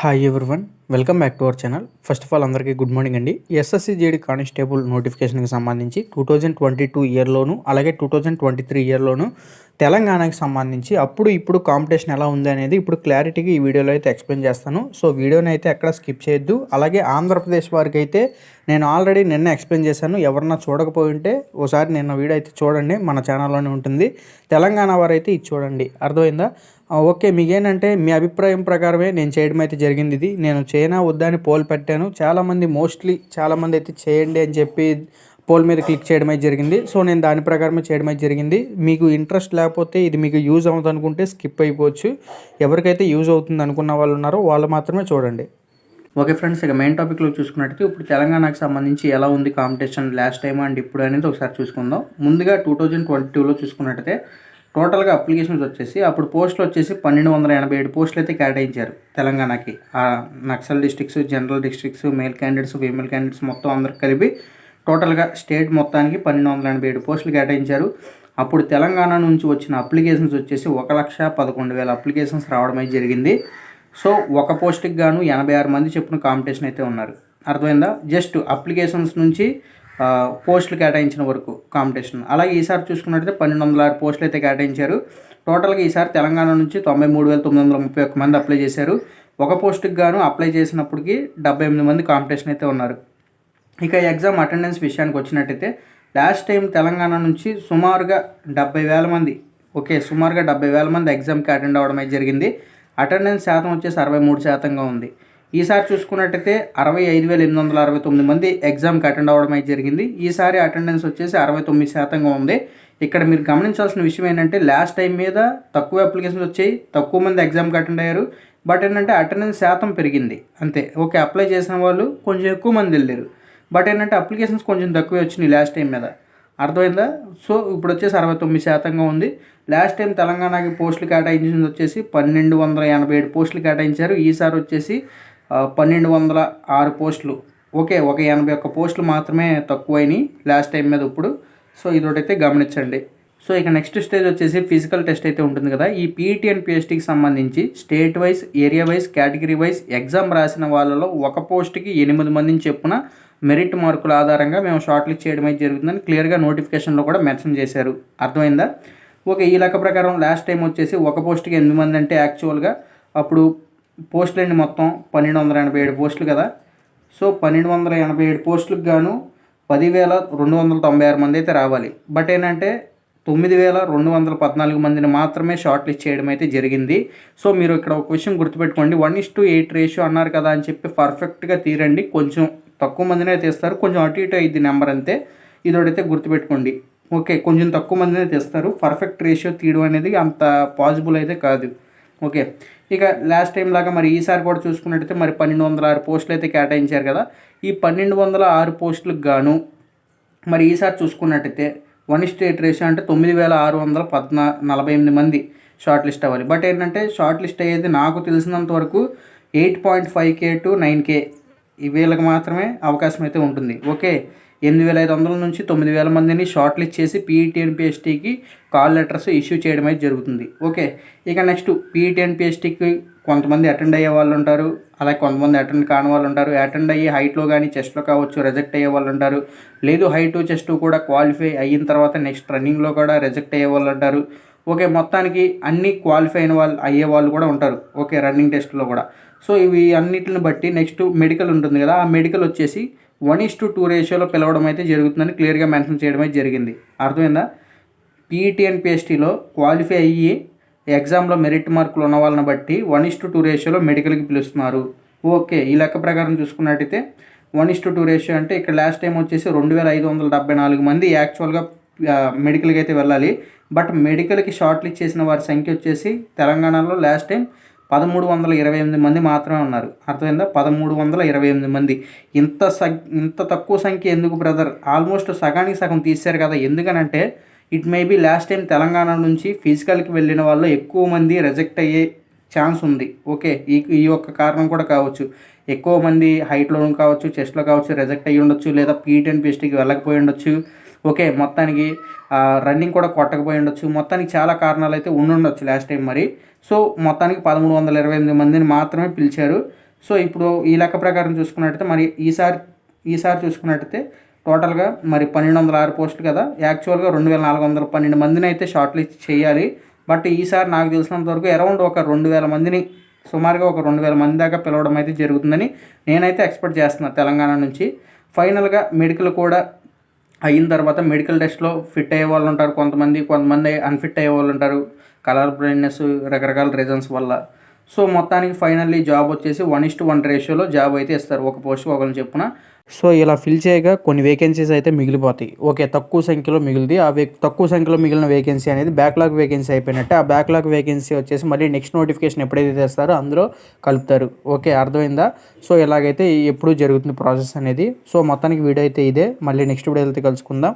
Hi everyone welcome back to our channel first of all అందరికీ good morning అండి. SSC GD constable నోటిఫికేషన్కి సంబంధించి two thousand twenty two ఇయర్లోను అలాగే two thousand twenty three ఇయర్లోను తెలంగాణకి సంబంధించి అప్పుడు ఇప్పుడు కాంపిటీషన్ ఎలా ఉంది అనేది ఇప్పుడు క్లారిటీగా ఈ వీడియోలో అయితే ఎక్స్ప్లెయిన్ చేస్తాను. సో వీడియోని అయితే ఎక్కడ స్కిప్ చేయొద్దు. అలాగే ఆంధ్రప్రదేశ్ వారికి అయితే నేను ఆల్రెడీ నిన్న ఎక్స్ప్లెయిన్ చేశాను. ఎవరన్నా చూడకపోయి ఉంటే ఓసారి నిన్న వీడియో అయితే చూడండి. మన ఛానల్లోనే ఉంటుంది. తెలంగాణ వారైతే ఇది చూడండి. అర్థమైందా? ఓకే మీకేంటంటే మీ అభిప్రాయం ప్రకారమే నేను చేయడం అయితే జరిగింది ఇది. నేను చేయనా వద్దా అని పోల్ పెట్టాను. చాలామంది మోస్ట్లీ చాలామంది అయితే చేయండి అని చెప్పి పోల్ మీద క్లిక్ చేయడం అయితే జరిగింది. సో నేను దాని ప్రకారమే చేయడం అయితే జరిగింది. మీకు ఇంట్రెస్ట్ లేకపోతే ఇది మీకు యూజ్ అవుతుంది అనుకుంటే స్కిప్ అయిపోవచ్చు. ఎవరికైతే యూజ్ అవుతుంది అనుకున్న వాళ్ళు ఉన్నారో వాళ్ళు మాత్రమే చూడండి. ఓకే ఫ్రెండ్స్ ఇక మెయిన్ టాపిక్లో చూసుకున్నట్టు ఇప్పుడు తెలంగాణకు సంబంధించి ఎలా ఉంది కాంపిటీషన్ లాస్ట్ టైం అండ్ ఇప్పుడు అనేది ఒకసారి చూసుకుందాం. ముందుగా టూ థౌజండ్ ట్వంటీ టూలో చూసుకున్నట్టయితే టోటల్గా అప్లికేషన్స్ వచ్చేసి అప్పుడు పోస్టులు వచ్చేసి పన్నెండు వందల ఎనభై ఏడు పోస్టులు అయితే కేటాయించారు తెలంగాణకి. ఆ naxal districts general districts male candidates female candidates మొత్తం అందరికి కలిపి టోటల్గా స్టేట్ మొత్తానికి పన్నెండు వందల ఎనభై ఏడు పోస్టులు కేటాయించారు అప్పుడు తెలంగాణ నుంచి వచ్చిన అప్లికేషన్స్ వచ్చేసి ఒక లక్ష పదకొండు వేల అప్లికేషన్స్ రావడం అయితే జరిగింది. సో ఒక పోస్ట్కి గాను ఎనభై ఆరు మంది చెప్పిన కాంపిటీషన్ అయితే ఉన్నారు. అర్థమైందా? జస్ట్ అప్లికేషన్స్ నుంచి పోస్టులు కేటాయించిన వరకు కాంపిటీషన్. అలాగే ఈసారి చూసుకున్నట్లయితే పన్నెండు వందల ఆరు పోస్టులు అయితే కేటాయించారు. టోటల్గా ఈసారి తెలంగాణ నుంచి తొంభై మూడు వేల తొమ్మిది వందల ముప్పై ఒక్క మంది అప్లై చేశారు. ఒక పోస్టుకి గాను అప్లై చేసినప్పటికి డెబ్బై ఎనిమిది మంది కాంపిటీషన్ అయితే ఉన్నారు. ఇక ఎగ్జామ్ అటెండెన్స్ విషయానికి వచ్చినట్టయితే లాస్ట్ టైం తెలంగాణ నుంచి సుమారుగా డెబ్బై వేల మంది ఓకే సుమారుగా డెబ్బై వేల మంది ఎగ్జామ్కి అటెండ్ అవ్వడం అయితే జరిగింది. అటెండెన్స్ శాతం వచ్చేసి అరవై మూడు శాతంగా ఉంది. ఈసారి చూసుకున్నట్టయితే అరవై ఐదు వేల ఎనిమిది వందల అరవై తొమ్మిది మంది ఎగ్జామ్కి అటెండ్ అవ్వడం అయితే జరిగింది. ఈసారి అటెండెన్స్ వచ్చేసి అరవై తొమ్మిది శాతంగా ఉంది. ఇక్కడ మీరు గమనించాల్సిన విషయం ఏంటంటే లాస్ట్ టైం మీద తక్కువ అప్లికేషన్స్ వచ్చాయి తక్కువ మంది ఎగ్జామ్కి అటెండ్ అయ్యారు. బట్ ఏంటంటే అటెండెన్స్ శాతం పెరిగింది. అంతే. ఓకే అప్లై చేసిన వాళ్ళు కొంచెం ఎక్కువ మంది వెళ్ళారు. బట్ ఏంటంటే అప్లికేషన్స్ కొంచెం తక్కువే వచ్చినాయి లాస్ట్ టైం మీద. అర్థమైందా? సో ఇప్పుడు వచ్చేసి అరవై తొమ్మిది శాతంగా ఉంది. లాస్ట్ టైం తెలంగాణకి పోస్టులు కేటాయించింది వచ్చేసి పన్నెండు వందల ఎనభై ఏడు పోస్టులు కేటాయించారు. ఈసారి వచ్చేసి పన్నెండు వందల ఆరు పోస్టులు. ఓకే ఒక ఎనభై ఒక్క పోస్టులు మాత్రమే తక్కువైనాయి లాస్ట్ టైం మీద ఇప్పుడు. సో ఇదొకటైతే గమనించండి. సో ఇక నెక్స్ట్ స్టేజ్ వచ్చేసి ఫిజికల్ టెస్ట్ అయితే ఉంటుంది కదా. ఈ పీఈటీ అండ్ పిఎస్టీకి సంబంధించి state wise area wise category wise exam రాసిన వాళ్ళలో ఒక పోస్ట్కి ఎనిమిది మందిని చెప్పున మెరిట్ మార్కుల ఆధారంగా మేము షార్ట్ లిస్ట్ చేయడం అయితే జరుగుతుందని క్లియర్గా నోటిఫికేషన్లో కూడా మెన్షన్ చేశారు. అర్థమైందా? ఓకే ఈ లెక్క ప్రకారం లాస్ట్ టైం వచ్చేసి ఒక పోస్ట్కి ఎనిమిది మంది అంటే యాక్చువల్గా అప్పుడు పోస్టులు అండి మొత్తం పన్నెండు వందల ఎనభై ఏడు పోస్టులు కదా. సో పన్నెండు వందల ఎనభై ఏడు పోస్టులకు గాను పదివేల రెండు వందల తొంభై ఆరు మంది అయితే రావాలి. బట్ ఏంటంటే తొమ్మిది వేల రెండు వందల పద్నాలుగు మందిని మాత్రమే షార్ట్ లిస్ట్ చేయడం అయితే జరిగింది. సో మీరు ఇక్కడ ఒక విషయం గుర్తుపెట్టుకోండి. One is to eight ratio అన్నారు కదా అని చెప్పి పర్ఫెక్ట్గా తీరండి. కొంచెం తక్కువ మందినే తీస్తారు కొంచెం అటు ఇటు అయ్యింది నెంబర్ అంతే. ఇదొకటైతే గుర్తుపెట్టుకోండి. ఓకే కొంచెం తక్కువ మందినే తీస్తారు పర్ఫెక్ట్ రేషియో తీయడం అనేది అంత పాసిబుల్ అయితే కాదు. ఓకే. ఇక లాస్ట్ టైం లాగా మరి ఈసారి కూడా చూసుకున్నట్టయితే మరి పన్నెండు వందల ఆరు పోస్టులు అయితే కేటాయించారు కదా. ఈ పన్నెండు వందల ఆరు పోస్టులకు గాను మరి ఈసారి చూసుకున్నట్టయితే వన్ స్టేట్ రేషియో అంటే తొమ్మిది వేల ఆరు వందల పద్నా నలభై ఎనిమిది మంది షార్ట్ లిస్ట్ అవ్వాలి. బట్ ఏంటంటే షార్ట్ లిస్ట్ అయ్యేది నాకు తెలిసినంత వరకు eight point five K to nine K వీళ్ళకి మాత్రమే అవకాశం అయితే ఉంటుంది. ఓకే. ఎనిమిది వేల ఐదు వందల నుంచి తొమ్మిది వేల మందిని షార్ట్ లిస్ట్ చేసి పీఈటీ అండ్ పిఎస్టీకి కాల్ లెటర్స్ ఇష్యూ చేయడం అయితే జరుగుతుంది. ఓకే ఇక నెక్స్ట్ పీఈటీ అండ్ పిఎస్టీకి కొంతమంది అటెండ్ అయ్యే వాళ్ళు ఉంటారు. అలాగే కొంతమంది అటెండ్ కాని వాళ్ళు ఉంటారు. అటెండ్ అయ్యి హైట్లో కానీ చెస్ట్లో కావచ్చు రిజెక్ట్ అయ్యే వాళ్ళు ఉంటారు. లేదు హైట్ చెస్ట్ కూడా క్వాలిఫై అయిన తర్వాత నెక్స్ట్ రన్నింగ్లో కూడా రిజెక్ట్ అయ్యే వాళ్ళు ఉంటారు. ఓకే మొత్తానికి అన్ని క్వాలిఫై అయిన వాళ్ళు అయ్యే వాళ్ళు కూడా ఉంటారు. ఓకే రన్నింగ్ టెస్ట్లో కూడా. సో ఇవి అన్నిటిని బట్టి నెక్స్ట్ మెడికల్ ఉంటుంది కదా ఆ మెడికల్ వచ్చేసి వన్ ఇస్ టు టూ రేషియోలో పిలవడం అయితే జరుగుతుందని క్లియర్గా మెన్షన్ చేయడం అయితే జరిగింది. అర్థమైందా? పీఈటీ అండ్ పిఎస్టీలో క్వాలిఫై అయ్యి ఎగ్జామ్లో మెరిట్ మార్కులు ఉన్న వాళ్ళని బట్టి వన్ ఇస్ టు టూ రేషియోలో మెడికల్కి పిలుస్తున్నారు. ఓకే ఈ లెక్క ప్రకారం చూసుకున్నట్టయితే one is to two ratio అంటే ఇక్కడ లాస్ట్ టైం వచ్చేసి రెండు వేల ఐదు వందల డెబ్బై నాలుగు మంది యాక్చువల్గా మెడికల్కి అయితే వెళ్ళాలి. బట్ మెడికల్కి షార్ట్ లిస్ట్ చేసిన వారి సంఖ్య వచ్చేసి తెలంగాణలో లాస్ట్ టైం పదమూడు వందల ఇరవై ఎనిమిది మంది మాత్రమే ఉన్నారు. అర్థమైందా? పదమూడు వందల ఇరవై ఎనిమిది మంది. ఇంత స ఇంత తక్కువ సంఖ్య ఎందుకు బ్రదర్ ఆల్మోస్ట్ సగానికి సగం తీశారు కదా. ఎందుకనంటే it may be last time Telangana నుంచి ఫిజికల్కి వెళ్ళిన వాళ్ళు ఎక్కువ మంది రిజెక్ట్ అయ్యే ఛాన్స్ ఉంది. ఓకే ఈ ఈ యొక్క కారణం కూడా కావచ్చు. ఎక్కువ మంది హైట్లో కావచ్చు చెస్ట్లో కావచ్చు రిజెక్ట్ అయ్యి ఉండొచ్చు లేదా పీట్ అండ్ పిస్ట్కి వెళ్ళకపోయి ఉండొచ్చు ఓకే మొత్తానికి రన్నింగ్ కూడా కొట్టకపోయి ఉండొచ్చు. మొత్తానికి చాలా కారణాలు అయితే ఉండుండొచ్చు లాస్ట్ టైం మరి. సో మొత్తానికి పదమూడు వందల ఇరవై ఎనిమిది మందిని మాత్రమే పిలిచారు. సో ఇప్పుడు ఈ లెక్క ప్రకారం చూసుకున్నట్టయితే మరి ఈసారి ఈసారి చూసుకున్నట్టయితే టోటల్గా మరి పన్నెండు వందల ఆరు పోస్టులు కదా. యాక్చువల్గా రెండు వేల నాలుగు వందల పన్నెండు మందిని అయితే షార్ట్ లిస్ట్ చేయాలి. బట్ ఈసారి నాకు తెలిసినంత వరకు అరౌండ్ ఒక రెండు వేల మందిని సుమారుగా ఒక రెండు వేల మంది దాకా పిలవడం అయితే జరుగుతుందని నేనైతే ఎక్స్పెక్ట్ చేస్తున్నాను తెలంగాణ నుంచి. ఫైనల్గా మెడికల్ కూడా అయిన తర్వాత మెడికల్ టెస్ట్లో ఫిట్ అయ్యే వాళ్ళు ఉంటారు కొంతమంది కొంతమంది అన్ఫిట్ అయ్యే వాళ్ళు ఉంటారు. కలర్ బ్లైండ్నెస్ రకరకాల రీజన్స్ వల్ల. సో మొత్తానికి ఫైనల్లీ జాబ్ వచ్చేసి వన్ ఇస్ట్ వన్ రేషియోలో జాబ్ అయితే ఇస్తారు. ఒక పోస్ట్ ఒకరిని చెప్పున. సో ఇలా ఫిల్ చేయగా కొన్ని వేకెన్సీస్ అయితే మిగిలిపోతాయి. ఓకే తక్కువ సంఖ్యలో మిగిలింది. ఆ వే తక్కువ సంఖ్యలో మిగిలిన వేకెన్సీ అనేది బ్యాక్లాగ్ వేకెన్సీ అయిపోయినట్టే. ఆ బ్యాక్లాగ్ వేకెన్సీ వచ్చేసి మళ్ళీ నెక్స్ట్ నోటిఫికేషన్ ఎప్పుడైతే తెస్తారో అందులో కలుపుతారు. ఓకే అర్థమైందా? సో ఇలాగైతే ఎప్పుడు జరుగుతుంది ప్రాసెస్ అనేది. సో మొత్తానికి వీడియో అయితే ఇదే. మళ్ళీ నెక్స్ట్ వీడియో అయితే కలుసుకుందాం.